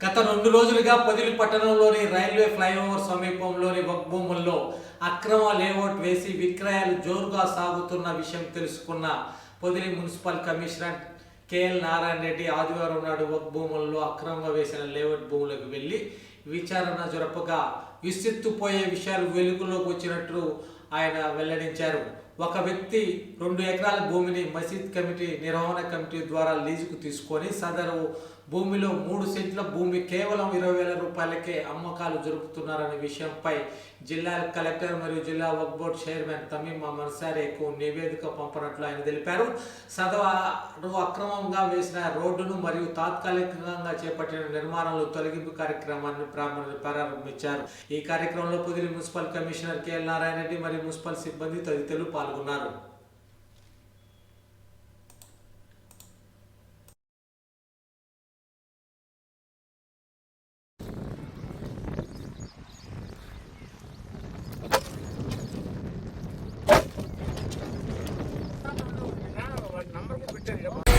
గత రెండు రోజులుగా పొదిలి పట్టణంలోని రైల్వే ఫ్లైఓవర్ సమీపంలోని వక్ భూముల్లో అక్రమ లేఅవుట్ వేసి విక్రయాలు జోరుగా సాగుతున్న విషయం తెలుసుకున్న Podili municipal commissioner KL Narayana Reddy ఆదివారం నాడు వక్ భూముల్లో అక్రమంగా వేసిన లేఅవుట్ భూములకు వెళ్ళి విచారణ జరపగా విస్తెత్తుపోయే విషయాలు వెలుగులోకి వచ్చినట్లు ఆయన వెల్లడించారు. ఒక వ్యక్తి రెండు ఎకరాల భూమిని మసీద్ కమిటీ నిర్వహణ కమిటీ ద్వారా లీజుకు తీసుకొని సదరు భూమిలో మూడు సెంట్ల భూమి కేవలం ఇరవై వేల రూపాయలకే అమ్మకాలు జరుపుతున్నారనే విషయంపై జిల్లా కలెక్టర్ మరియు జిల్లా వక్ బోర్డ్ చైర్మన్ తమీమ్ మన్సారేకు నివేదిక పంపినట్లు ఆయన తెలిపారు. సదరు అక్రమంగా వేసిన రోడ్డును మరియు తాత్కాలికంగా చేపట్టిన నిర్మాణాలు తొలగింపు కార్యక్రమాన్ని ప్రారంభించారు. ఈ కార్యక్రమంలో Podili municipal commissioner KL Narayana Reddy మరియు మున్సిపల్ సిబ్బంది తదితరులు పాల్గొన్నారు. పాల్గొన్నారు నంబర్ పెట్టారు